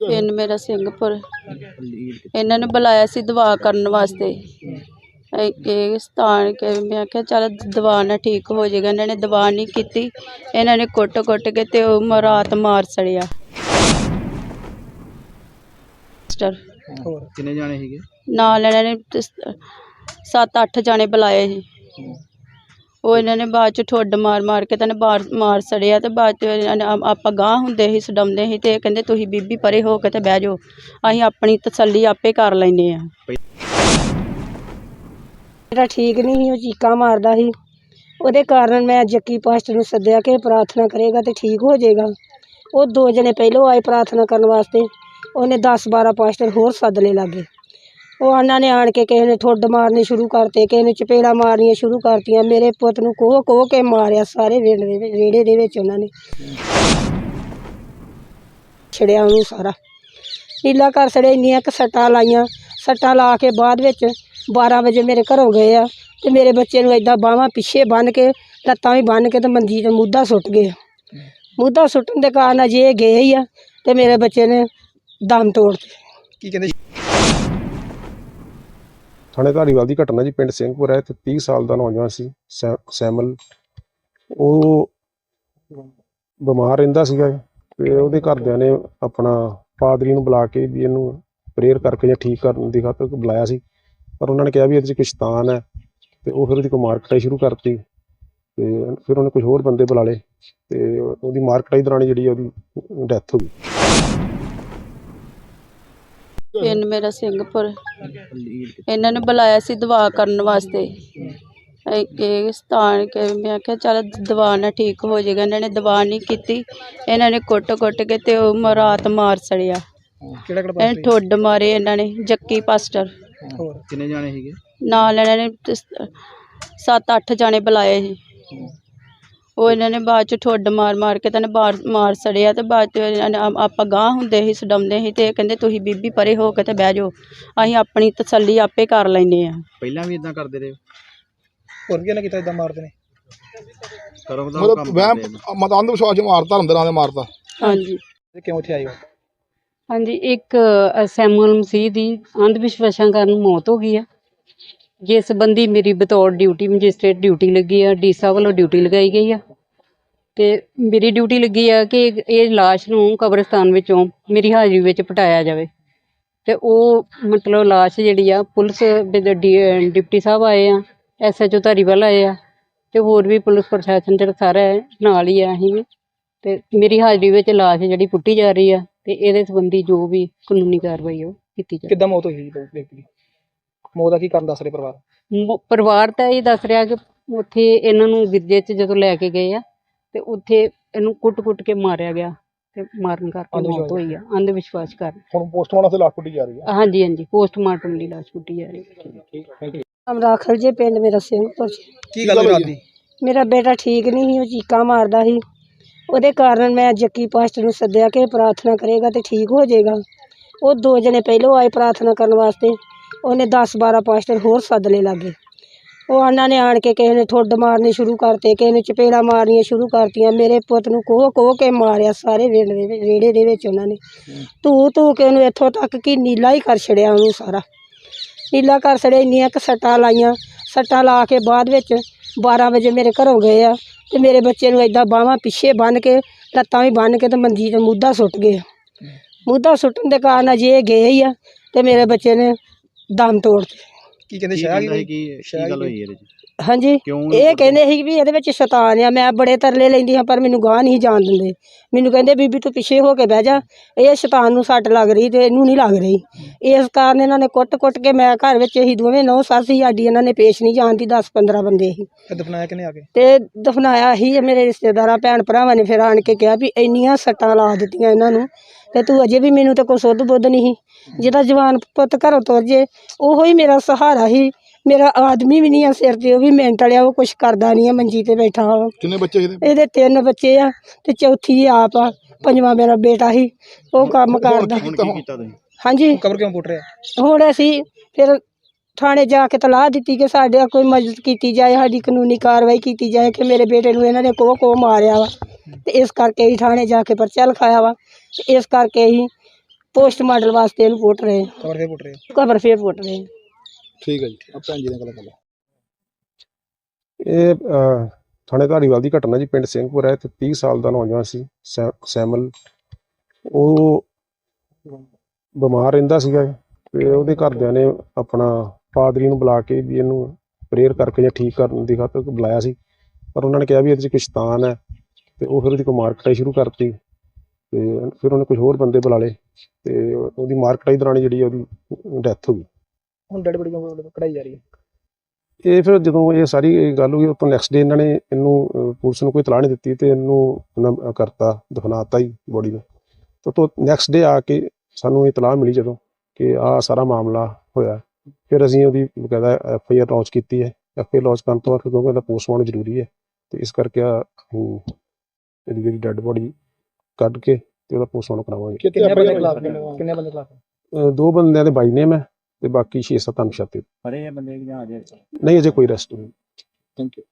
ਪਿੰਡ ਮੇਰਾ ਸਿੰਘਪੁਰ। ਇਹਨਾਂ ਨੇ ਬੁਲਾਇਆ ਸੀ ਦਵਾ ਕਰਨ ਵਾਸਤੇ। ਇਹ ਇਹ ਸਥਾਨ ਕੇ ਮੈਂ ਕਿਹਾ ਚੱਲ ਦਵਾ ਨਾਲ ਠੀਕ ਹੋ ਜਾਏਗਾ। ਇਹਨਾਂ ਨੇ ਦਵਾ ਨਹੀਂ ਕੀਤੀ। ਇਹਨਾਂ ਨੇ ਕੁੱਟ ਕੁੱਟ ਕੇ ਤੇ ਉਹ ਮ- ਰਾਤ ਮਾਰ ਸੜਿਆ। ਸਿਸਟਰ। ਕਿੰਨੇ ਜਾਣੇ ਸੀਗੇ? ਨਾਲ ਇਹਨਾਂ ਨੇ ਤੇ ਸ- ਸੱਤ ਅੱਠ ਜਾਣੇ ਬੁਲਾਏ ਸੀ। ਉਹ ਇਹਨਾਂ ਨੇ ਬਾਅਦ ਚ ਠੁੱਡ ਮਾਰ ਮਾਰ ਕੇ ਤਾਂ ਬਾਰ ਮਾਰ ਸੜਿਆ ਤੇ ਬਾਅਦ ਚ ਇਹਨਾਂ ਨੇ ਆ- ਆਪਾਂ ਗਾਂਹ ਹੁੰਦੇ ਸੀ ਛਡਾਉਂਦੇ ਸੀ ਤੇ ਇਹ ਕਹਿੰਦੇ ਤੁਸੀਂ ਬੀਬੀ ਪਰੇ ਹੋ ਕੇ ਤੇ ਬਹਿ ਜਾਓ। ਅਸੀਂ ਆਪਣੀ ਤਸੱਲੀ ਆਪੇ ਕਰ ਲੈਨੇ ਆ। ਮੇਰਾ ਠੀਕ ਨਹੀਂ ਸੀ, ਉਹ ਚੀਕਾਂ ਮਾਰਦਾ ਸੀ। ਉਹਦੇ ਕਾਰਨ ਮੈਂ ਜੱਕੀ ਪਾਸਟਰ ਨੂੰ ਸੱਦਿਆ ਕਿ ਪ੍ਰਾਰਥਨਾ ਕਰੇਗਾ ਤੇ ਠੀਕ ਹੋ ਜਾਏਗਾ। ਉਹ ਦੋ ਜਣੇ ਪਹਿਲੋਂ ਆਏ ਪ੍ਰਾਰਥਨਾ ਕਰਨ ਵਾਸਤੇ, ਉਹਨੇ 10 12 ਪਾਸਟਰ ਹੋਰ ਸੱਦ ਲਏ ਲਾਗੇ। ਉਹ ਉਹਨਾਂ ਨੇ ਆਣ ਕੇ ਕਿਸੇ ਨੇ ਠੁੱਡ ਮਾਰਨੇ ਸ਼ੁਰੂ ਕਰਤੇ, ਕਿਸੇ ਨੇ ਚਪੇੜਾ ਮਾਰਨੀਆਂ ਸ਼ੁਰੂ ਕਰਤੀਆਂ। ਮੇਰੇ ਪੁੱਤ ਨੂੰ ਕੋਹ ਕੋਹ ਕੇ ਮਾਰਿਆ ਸਾਰੇ ਵਿਹੜੇ ਦੇ ਵਿੱਚ ਵਿਹੜੇ ਦੇ ਵਿੱਚ ਉਹਨਾਂ ਨੇ। ਛੜਿਆ ਉਹਨੂੰ ਸਾਰਾ। ਨੀਲਾ ਘਰ ਸੜੇ ਇੰਨੀਆਂ ਕੁ ਸੱਟਾਂ ਲਾਈਆਂ। ਸੱਟਾਂ ਲਾ ਕੇ ਬਾਅਦ ਵਿੱਚ 12 ਵਜੇ ਮੇਰੇ ਘਰੋਂ ਗਏ ਆ ਤੇ ਮੇਰੇ ਬੱਚੇ ਨੂੰ ਏਦਾਂ ਬਾਹਾਂ ਪਿੱਛੇ ਬੰਨ੍ਹ ਕੇ, ਲੱਤਾਂ ਵੀ ਬੰਨ੍ਹ ਕੇ ਤੇ ਮੰਜੀ ਤੇ ਮੁੱਦਾ ਸੁੱਟ ਗਏ ਮੁੱਦਾ ਸੁੱਟਣ ਦੇ ਕਾਰਨ ਅਜੇ ਇਹ ਗਏ ਹੀ ਆ ਤੇ ਮੇਰੇ ਬੱਚੇ ਨੇ ਦਮ ਤੋੜਤੇ ਕੀ ਕਹਿੰਦੇ? ਥਾਣੇ ਧਾਰੀਵਾਲ ਦੀ ਘਟਨਾ ਜੀ ਪਿੰਡ ਸਿੰਘਪੁਰ ਹੈ ਤੇ 30 ਸਾਲ ਦਾ ਨੌਜਵਾਨ ਸੀ, ਸੈ- ਸੈਮਲ। ਉਹ ਬਿਮਾਰ ਰਹਿੰਦਾ ਸੀਗਾ ਤੇ ਉਹਦੇ ਘਰਦਿਆਂ ਨੇ ਆਪਣਾ ਪਾਦਰੀ ਨੂੰ ਬੁਲਾ ਕੇ ਵੀ ਇਹਨੂੰ ਪ੍ਰੇਅਰ ਕਰਕੇ ਜਾਂ ਠੀਕ ਕਰਨ ਦੀ ਖਾਤਰ ਬੁਲਾਇਆ ਸੀ। ਪਰ ਉਹਨਾਂ ਨੇ ਕਿਹਾ ਵੀ ਇਹਦੇ 'ਚ ਕੁਛ ਸ਼ੈਤਾਨ ਹੈ ਤੇ ਉਹ ਫਿਰ ਉਹਦੀ ਕੋਈ ਮਾਰ ਕਟਾਈ ਸ਼ੁਰੂ ਕਰਤੀ ਤੇ ਫਿਰ ਉਹਨੇ ਕੁਝ ਹੋਰ ਬੰਦੇ ਬੁਲਾ ਲਏ ਤੇ ਉਹਦੀ ਮਾਰ ਕਟਾਈ ਦੌਰਾਨ ਜਿਹੜੀ ਉਹਦੀ ਡੈਥ ਹੋ ਗਈ। ਪਿੰਡ ਮੇਰਾ ਸਿੰਘਪੁਰ। ਇਹਨਾਂ ਨੇ ਬੁਲਾਇਆ ਸੀ ਦਵਾ ਕਰਨ ਵਾਸਤੇ। ਇਹ ਸਥਾਨ ਕੇ ਮੈਂ ਕਿਹਾ ਚੱਲ ਦਵਾ ਨਾਲ ਠੀਕ ਹੋ ਜਾਏਗਾ ਇਹਨਾਂ ਨੇ ਦਵਾ ਨਹੀਂ ਕੀਤੀ। ਇਹਨਾਂ ਨੇ ਕੁੱਟ ਕੁੱਟ ਕੇ ਤੇ ਉਹ ਮ- ਰਾਤ ਮਾਰ ਸੜਿਆ। ਕਿਹੜਾ ਕਿਹੜਾ ਇਹ ਠੁੱਡ ਮਾਰੇ ਇਹਨਾਂ ਨੇ ਜੱਕੀ ਪਾਸਟਰ। ਹੋਰ? ਕਿੰਨੇ ਜਾਣੇ ਸੀਗੇ? ਨਾਲ ਇਹਨਾਂ ਨੇ ਤੇ ਸ- ਸੱਤ ਅੱਠ ਜਾਣੇ ਬੁਲਾਏ ਸੀ। ਉਹ ਇਹਨਾਂ ਨੇ ਬਾਅਦ ਚ ਠੁੱਡ ਮਾਰ ਮਾਰ ਕੇ ਤਾਂ ਮਾਰ ਮਾਰ ਸੜਿਆ ਤੇ ਬਾਅਦ ਚ ਇਹਨਾਂ ਨੇ ਆ- ਆਪਾਂ ਗਾਂਹ ਹੁੰਦੇ ਸੀ ਛਡਾਉਂਦੇ ਸੀ ਤੇ ਇਹ ਕਹਿੰਦੇ ਤੁਸੀਂ ਬੀਬੀ ਪਰੇ ਹੋ ਕੇ ਤੇ ਬਹਿ ਜਾਓ। ਅਸੀਂ ਆਪਣੀ ਤਸੱਲੀ ਆਪੇ ਕਰ ਲੈਨੇ ਆ ਪਹਿਲਾਂ ਵੀ ਇਦਾਂ ਕਰਦੇ ਰਹੇ? ਹੋਰ ਕੀ ਨਾ ਕੀਤਾ ਇਦਾਂ ਮਾਰਦੇ ਨੇ? ਕਰੋ ਦਾ ਮਤਲਬ ਵਹਿਮ ਮਤ ਅੰਧ ਵਿਸ਼ਵਾਸ ਨੂੰ ਮਾਰਤਾ ਅੰਦਰਾਂ ਦੇ ਮਾਰਤਾ। ਹਾਂਜੀ। ਤੇ ਕਿਉਂ ਇੱਥੇ ਆਏ ਹੋ? ਹਾਂਜੀ ਇੱਕ ਅ, ਸੈਮੂਅਲ ਮਸੀਹ ਦੀ ਅੰਧ ਵਿਸ਼ਵਾਸਾਂ ਕਾਰਨ ਮੌਤ ਹੋ ਗਈ ਆ। ਜਿਸ ਸੰਬੰਧੀ ਮੇਰੀ ਬਤੌਰ ਡਿਊਟੀ ਮੈਜਿਸਟ੍ਰੇਟ ਡਿਊਟੀ ਲੱਗੀ ਆ ਡੀਸਾ ਵੱਲੋਂ ਡਿਊਟੀ ਲਗਾਈ ਗਈ ਆ। ਤੇ ਮੇਰੀ ਡਿਊਟੀ ਲੱਗੀ ਆ ਕਿ ਇਹ- ਇਹ ਲਾਸ਼ ਨੂੰ ਕਬਰਸਤਾਨ ਵਿੱਚੋਂ ਮੇਰੀ ਹਾਜ਼ਰੀ ਵਿੱਚ ਪਟਾਇਆ ਜਾਵੇ। ਤੇ ਉਹ ਮਤਲਬ ਲਾਸ਼ ਜਿਹੜੀ ਆ ਪੁਲਿਸ ਦੇ ਡੀ- ਡਿਪਟੀ ਸਾਹਿਬ ਆਏ ਆ ਐਸਐਚਓ ਧਾਰੀਵਾਲ ਆਏ ਆ ਤੇ ਹੋਰ ਵੀ ਪੁਲਿਸ ਪ੍ਰਸ਼ਾਸਨ ਜਿਹੜਾ ਸਾਰਾ ਹੈ, ਨਾਲ ਹੀ ਆ ਅਸੀਂ ਵੀ। ਤੇ ਮੇਰੀ ਹਾਜ਼ਰੀ ਵਿੱਚ ਲਾਸ਼ ਜਿਹੜੀ ਪੁੱਟੀ ਜਾ ਰਹੀ ਆ ਤੇ ਇਹਦੇ ਸੰਬੰਧੀ ਜੋ ਵੀ ਕਾਨੂੰਨੀ ਕਾਰਵਾਈ ਉਹ ਕੀਤੀ ਜਾਵੇ। ਕਿੱਦਾਂ ਮੌਤ ਹੋਈ ਜੀ ਵਿਅਕਤੀ ਦੀ? ਮੌਤ ਦਾ ਕੀ ਕਾਰਨ ਦੱਸ ਰਹੇ ਪਰਿਵਾਰ? ਮ- ਪਰਿਵਾਰ ਤਾਂ ਇਹ ਦੱਸ ਰਿਹਾ ਕਿ ਉੱਥੇ ਇਹਨਾਂ ਨੂੰ ਗਿਰਜੇ 'ਚ ਜਦੋਂ ਲੈ ਕੇ ਗਏ ਆ ਤੇ ਉੱਥੇ ਇਹਨੂੰ ਕੁੱਟ-ਕੁੱਟ ਕੇ ਮਾਰਿਆ ਗਿਆ ਤੇ ਮਾਰਨ ਕਰਕੇ ਮੌਤ ਹੋਈ ਆ ਅੰਧ ਵਿਸ਼ਵਾਸ ਕਾਰਨ ਹੁਣ ਪੋਸਟਮਾਰਟਮ ਤੇ ਲਾਸ਼ ਪੁੱਟੀ ਜਾ ਰਹੀ ਹੈ ਹਾਂਜੀ ਹਾਂਜੀ ਪੋਸਟਮਾਰਟਮ ਦੀ ਲਾਸ਼ ਪੁੱਟੀ ਜਾ ਰਹੀ ਹੈ ਨਾਮ ਰਾਖਲ ਜੇ ਪਿੰਡ ਮੇਰਾ ਸਿੰਘਪੁਰ ਚ। ਕੀ ਗੱਲ ਹੋਈ ਮੇਰਾ ਬੇਟਾ ਠੀਕ ਨਹੀਂ ਸੀ ਉਹ ਚੀਕਾਂ ਮਾਰਦਾ ਸੀ। ਉਹਦੇ ਕਾਰਨ ਮੈਂ ਜੱਕੀ ਪਾਸਟਰ ਨੂੰ ਸੱਦਿਆ ਕਿ ਪ੍ਰਾਰਥਨਾ ਕਰੇਗਾ ਤੇ ਠੀਕ ਹੋ ਜਾਏਗਾ। ਉਹ ਦੋ ਜਣੇ ਪਹਿਲੋਂ ਆਏ ਪ੍ਰਾਰਥਨਾ ਕਰਨ ਵਾਸਤੇ। ਉਹਨੇ 10 12 ਪਾਸਟਰ ਹੋਰ ਸੱਦ ਲਏ ਲਾਗੇ। ਉਹ ਉਹਨਾਂ ਨੇ ਆਣ ਕੇ ਕਿਸੇ ਨੇ ਠੁੱਡ ਮਾਰਨੇ ਸ਼ੁਰੂ ਕਰਤੇ, ਕਿਸੇ ਨੇ ਚਪੇੜਾ ਮਾਰਨੀਆਂ ਸ਼ੁਰੂ ਕਰਤੀਆਂ। ਮੇਰੇ ਪੁੱਤ ਨੂੰ ਕੋਹ ਕੋਹ ਕੇ ਮਾਰਿਆ ਸਾਰੇ ਵਿਹੜੇ ਦੇ ਵਿਹੜੇ ਦੇ ਵਿੱਚ ਉਹਨਾਂ ਨੇ। ਧੂ ਧੂ ਕੇ ਉਹਨੂੰ ਇੱਥੋਂ ਤੱਕ ਕਿ ਨੀਲਾ ਹੀ ਕਰ ਛੜਿਆ ਉਹਨੂੰ ਸਾਰਾ। ਨੀਲਾ ਕਰ ਸੜੇ ਇੰਨੀਆਂ ਕੁ ਸੱਟਾਂ ਲਾਈਆਂ। ਸੱਟਾਂ ਲਾ ਕੇ ਬਾਅਦ ਵਿੱਚ 12 ਵਜੇ ਮੇਰੇ ਘਰੋਂ ਗਏ ਆ ਤੇ ਮੇਰੇ ਬੱਚੇ ਨੂੰ ਏਦਾਂ ਬਾਹਾਂ ਪਿੱਛੇ ਬੰਨ੍ਹ ਕੇ, ਲੱਤਾਂ ਵੀ ਬੰਨ੍ਹ ਕੇ ਤੇ ਮੰਜੀ ਤੇ ਮੁੱਦਾ ਸੁੱਟ ਗਏ ਮੁੱਦਾ ਸੁੱਟਣ ਦੇ ਕਾਰਨ ਅਜੇ ਇਹ ਗਏ ਹੀ ਆ ਤੇ ਮੇਰੇ ਬੱਚੇ ਨੇ ਦਮ ਤੋੜਤੇ ਕੀ। ਕਹਿੰਦੇ ਕੀ ਸ਼ਾਹ ਕਹਿੰਦਾ ਕੀ ਕੀ ਗੱਲ ਹੋਈ ਇਹਦੇ ਚ ਹਾਂਜੀ ਕਿਉਂ ਇਹ ਕਹਿੰਦੇ ਸੀ ਵੀ ਇਹਦੇ ਵਿੱਚ ਸ਼ੈਤਾਨ ਆ ਮੈਂ ਬੜੇ ਤਰਲੇ ਲੈਂਦੀ ਹਾਂ ਪਰ ਮੈਨੂੰ ਗਾਹ ਨਹੀਂ ਜਾਣ ਦਿੰਦੇ। ਮੈਨੂੰ ਕਹਿੰਦੇ ਬੀਬੀ ਤੂੰ ਪਿੱਛੇ ਹੋ ਕੇ ਬਹਿ ਜਾ ਇਹ ਸ਼ੈਤਾਨ ਨੂੰ ਸੱਟ ਲੱਗ ਰਹੀ ਤੇ ਇਹਨੂੰ ਨਹੀਂ ਲੱਗ ਰਹੀ। ਇਸ ਕਾਰਨ ਇਹਨਾਂ ਨੇ ਕੁੱਟ-ਕੁੱਟ ਕੇ ਮੈਂ ਘਰ ਵਿੱਚ ਅਸੀਂ ਦੋਵੇਂ ਨੌ ਸੱਸ ਹੀ ਸਾਡੀ ਇਹਨਾਂ ਨੇ ਪੇਸ਼ ਨਹੀਂ ਜਾਣ ਦੀ 10-15 ਬੰਦੇ ਸੀ। ਤੇ ਦਫਨਾਇਆ ਕਿਨੇ ਆ ਕੇ? ਤੇ ਦਫਨਾਇਆ ਹੀ ਮੇਰੇ ਰਿਸ਼ਤੇਦਾਰਾਂ ਭੈਣ ਭਰਾਵਾਂ ਨੇ ਫਿਰ ਆਣ ਕੇ ਕਿਹਾ ਵੀ ਇੰਨੀਆਂ ਸੱਟਾਂ ਲਾ ਦਿੱਤੀਆਂ ਇਹਨਾਂ ਨੂੰ ਤੇ ਤੂੰ ਅਜੇ ਵੀ ਮੈਨੂੰ ਤਾਂ ਕੋਈ ਸੁੱਧ ਬੁੱਧ ਨਹੀਂ ਸੀ। ਜਿਹਦਾ ਜਵਾਨ ਪੁੱਤ ਘਰੋਂ ਤੁਰ ਜੇ ਉਹੋ ਹੀ ਮੇਰਾ ਸਹਾਰਾ ਸੀ। ਮੇਰਾ ਆਦਮੀ ਵੀ ਨਹੀਂ ਆ ਸਿਰ ਤੇ ਉਹ ਵੀ ਮਿੰਟ ਵਾਲਿਆ ਉਹ ਕੁਛ ਕਰਦਾ ਨਹੀਂ ਆ ਮੰਜੀ ਤੇ ਬੈਠਾ ਵਾ। ਕਿੰਨੇ ਬੱਚੇ ਇਹਦੇ? ਇਹਦੇ ਤਿੰਨ ਬੱਚੇ ਆ ਤੇ ਚੌਥੀ ਆਪ ਆ ਪੰਜਵਾਂ ਮੇਰਾ ਬੇਟਾ ਸੀ ਉਹ ਕੰਮ ਕਰਦਾ। ਹਾਂਜੀ। ਕਬਰ ਕਿਉਂ ਪੁੱਟ ਰਿਹਾ? ਹੁਣ ਅਸੀਂ ਫਿਰ ਥਾਣੇ ਜਾ ਕੇ ਤਲਾਹ ਦਿੱਤੀ ਕਿ ਸਾਡੇ ਕੋਈ ਮਦਦ ਕੀਤੀ ਜਾਏ ਸਾਡੀ ਕਾਨੂੰਨੀ ਕਾਰਵਾਈ ਕੀਤੀ ਜਾਏ ਕਿ ਮੇਰੇ ਬੇਟੇ ਨੂੰ ਇਹਨਾਂ ਨੇ ਕੋਹ ਕੋਹ ਮਾਰਿਆ ਵਾ। ਤੇ ਇਸ ਕਰਕੇ ਅਸੀਂ ਥਾਣੇ ਜਾ ਕੇ ਪਰਚਾ ਲਿਖਾਇਆ ਵਾ। ਇਸ ਕਰਕੇ ਅਸੀਂ ਪੋਸਟ ਮਾਡਲ ਵਾਸਤੇ ਇਹਨੂੰ ਪੁੱਟ ਰਹੇ ਕਮਰ ਫੇਰ ਪੁੱਟ ਰਹੇ ਹੋ। ਕਬਰ ਫੇਰ ਪੁੱਟ ਰਹੇ ਠੀਕ ਹੈ ਜੀ। ਆ ਭੈਣ ਜੀ ਨਾਲ ਗੱਲ ਕਰ ਲਓ। ਇਹ ਅਹ, ਥਾਣੇ ਧਾਰੀਵਾਲ ਦੀ ਘਟਨਾ ਜੀ ਪਿੰਡ ਸਿੰਘਪੁਰ ਹੈ। ਤੇ 30 ਸਾਲ ਦਾ ਨੌਜਵਾਨ ਸੀ ਸੈ- ਸੈਮਲ। ਉਹ ਬਿਮਾਰ ਰਹਿੰਦਾ ਸੀਗਾ ਤੇ ਉਹਦੇ ਘਰਦਿਆਂ ਨੇ ਆਪਣਾ ਪਾਦਰੀ ਨੂੰ ਬੁਲਾ ਕੇ ਵੀ ਇਹਨੂੰ ਪ੍ਰੇਅਰ ਕਰਕੇ ਜਾਂ ਠੀਕ ਕਰਨ ਦੀ ਖਾਤਰ ਬੁਲਾਇਆ ਸੀ। ਪਰ ਉਹਨਾਂ ਨੇ ਕਿਹਾ ਵੀ ਇਹਦੇ 'ਚ ਕੁਛ ਹੈ। ਤੇ ਉਹ ਫਿਰ ਉਹਦੀ ਕੋਈ ਮਾਰਕਟਾਈ ਸ਼ੁਰੂ ਕਰਤੀ। ਤੇ ਫਿਰ ਉਹਨੇ ਕੁਝ ਹੋਰ ਬੰਦੇ ਬੁਲਾ ਲਏ ਤੇ ਉਹਦੀ ਮਾਰਕਟਾਈ ਦੌਰਾਨ ਜਿਹੜੀ ਉਹਦੀ ਡੈਥ ਹੋ ਗਈ। ਹੁਣ ਡੈਡ ਬੜੀ ਕਢਾਈ ਜਾ ਰਹੀ ਹੈ? ਇਹ ਫਿਰ ਜਦੋਂ ਇਹ ਸਾਰੀ ਗੱਲ ਹੋਈ ਉਹ ਤੋਂ ਨੈਕਸਟ ਡੇ ਇਹਨਾਂ ਨੇ ਇਹਨੂੰ ਪੁਲਿਸ ਨੂੰ ਕੋਈ ਤਲਾਹ ਨਹੀਂ ਦਿੱਤੀ ਤੇ ਇਹਨੂੰ ਕਰਤਾ ਦਫਨਾਤਾ ਹੀ ਬੋਡੀ ਨੂੰ। ਤੇ ਤੋਂ ਨੈਕਸਟ ਡੇ ਆ ਕੇ ਸਾਨੂੰ ਇਹ ਤਲਾਹ ਮਿਲੀ ਜਦੋਂ ਕਿ ਆ ਸਾਰਾ ਮਾਮਲਾ ਹੋਇਆ। ਫਿਰ ਅਸੀਂ ਉਹਦੀ ਬਕਾਇਦਾ ਐਫ ਆਈ ਆਰ ਲਾਂਚ ਕੀਤੀ ਹੈ। ਐਫ ਆਈ ਆਰ ਲਾਂਚ ਕਰਨ ਤੋਂ ਬਾਅਦ ਕਿਉਂਕਿ ਇਹਦਾ ਪੋਸਟਮਾਰਟਮ ਜ਼ਰੂਰੀ ਹੈ। ਤੇ ਇਸ ਕਰਕੇ ਆ ਇਹਦੀ ਜਿਹੜੀ ਡੈੱਡ ਬੋਡੀ ਕੱਢ ਕੇ ਤੇ ਉਹਦਾ ਪੋਸਟਮਾਰਟਮ ਕਰਾਵਾਂਗੇ। ਕਿੰਨੇ ਬੰਦੇ ਖਿਲਾਫ ਕਿੰਨੇ ਬੰਦੇ ਖਿਲਾਫ ਅਹ, ਦੋ ਬੰਦਿਆਂ ਦੇ ਬਾਈ ਨੇਮ ਹੈ ਤੇ ਬਾਕੀ 6-7 ਅਨਸ਼ਾਤੇ ਫੜੇ ਆ ਬੰਦੇ ਜਾਂ ਅਜੇ? ਨਹੀਂ ਅਜੇ ਕੋਈ ਅਰੈਸਟ ਨਹੀਂ ਥੈਂਕ ਯੂ